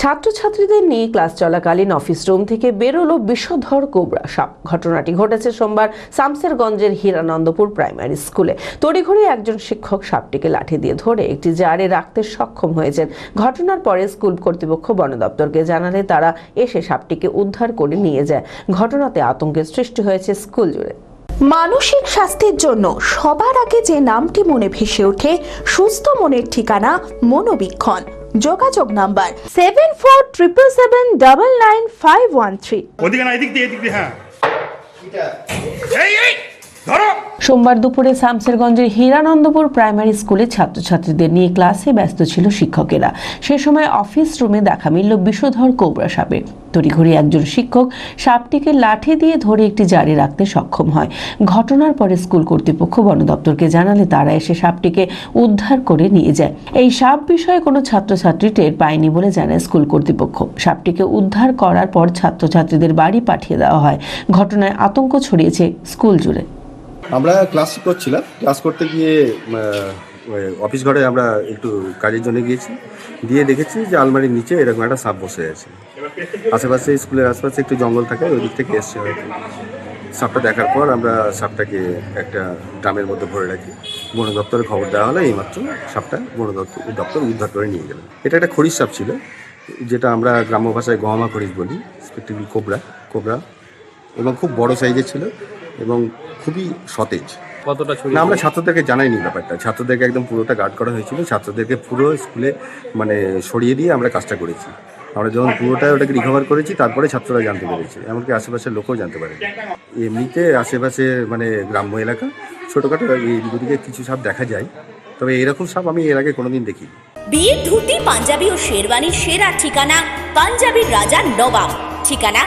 ছাত্রছাত্রীদের নিয়ে ক্লাস চলাকালীন অফিস রুম থেকে বেরোলো বিষধর কোবরা সাপ। ঘটনাটি ঘটেছে সোমবার শামসেরগঞ্জের হীরানন্দপুর প্রাইমারি স্কুলে। তড়িঘড়ি একজন শিক্ষক সাপটিকে লাঠি দিয়ে ধরে একটি জারে রাখতে সক্ষম হয়েছেন। ঘটনার পরে স্কুল কর্তৃপক্ষ বন দপ্তরকে জানালে তারা এসে সাপটিকে উদ্ধার করে নিয়ে যায়। ঘটনাতে আতঙ্কের সৃষ্টি হয়েছে স্কুল জুড়ে। মানসিক স্বাস্থ্যের জন্য সবার আগে যে নামটি মনে ভেসে ওঠে, সুস্থ মনের ঠিকানা মনোবীক্ষণ। যোগাযোগ number seven four triple seven double nine five one three. ওদিকে না এদিক দিয়ে এদিক দিয়ে হ্যাঁ। এই এই! সোমবার দুপুরে শামসেরগঞ্জের হীরানন্দপুর প্রাইমারি স্কুলে ছাত্রছাত্রীদের নিয়ে ক্লাসে ব্যস্ত ছিল শিক্ষকেরা। সে সময় অফিস রুমে দেখা মিলল বিষধর কোবরা সাপের। তড়িঘড়ি একজন শিক্ষক সাপটিকে লাঠি দিয়ে ধরে একটি জারি রাখতে সক্ষম হয়। ঘটনার পরে স্কুল কর্তৃপক্ষ বন দপ্তরকে জানালে তারা এসে সাপটিকে উদ্ধার করে নিয়ে যায়। এই সাপ বিষয়ে কোনো ছাত্রছাত্রী টের পায়নি বলে জানায় স্কুল কর্তৃপক্ষ। সাপটিকে উদ্ধার করার পর ছাত্রছাত্রীদের বাড়ি পাঠিয়ে দেওয়া হয়। ঘটনায় আতঙ্ক ছড়িয়েছে স্কুল জুড়ে। আমরা ক্লাস করছিলাম। ক্লাস করতে গিয়ে অফিস ঘরে আমরা একটু কাজের জন্য গিয়েছি। দিয়ে দেখেছি যে আলমারির নিচে এরকম একটা সাপ বসে আছে। আশেপাশে স্কুলের আশেপাশে একটু জঙ্গল থাকে, ওই দিক থেকে এসছে হয়তো। সাপটা দেখার পর আমরা সাপটাকে একটা ড্রামের মধ্যে ভরে রাখি। বন দপ্তরে খবর দেওয়া হলো, এইমাত্র সাপটা বন দপ্তর দপ্তর উদ্ধার করে নিয়ে গেল। এটা একটা খড়ির সাপ ছিল, যেটা আমরা গ্রাম্য ভাষায় গহমা খড়িস বলি স্পেক্টিভলি কোবরা কোবরা, এবং খুব বড় সাইজের ছিল। এবং খুবই সতেজ। কতটা না আমরা ছাত্রদেরকে জানাইনি ব্যাপারটা। ছাত্রদেরকে একদম পুরোটা গার্ড করা হয়েছিল। ছাত্রদেরকে পুরো স্কুলে মানে সরিয়ে দিয়ে আমরা কাজটা করেছি। আমরা যখন পুরোটা ওটাকে রিকভার করেছি তারপরে ছাত্ররা জানতে পেরেছে। এমনকি আশেপাশের লোকও জানতে পারে এমনিতে আশেপাশে মানে গ্রাম্য এলাকা ছোটোখাটো এই দিকে কিছু সাপ দেখা যায়। তবে এরকম সাপ আমি এর আগে কোনোদিন দেখিনি। বিয়ের ধুতি পাঞ্জাবি ও শেরওয়ানির সেরা ঠিকানা পাঞ্জাবির রাজা নবাব। ঠিকানা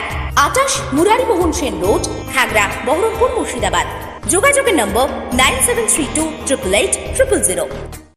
আটাশ মুরারিমোহন সেন রোড, খাগড়া, বহরমপুর মুর্শিদাবাদ। যোগাযোগের নম্বর nine seven three two triple eight triple zero.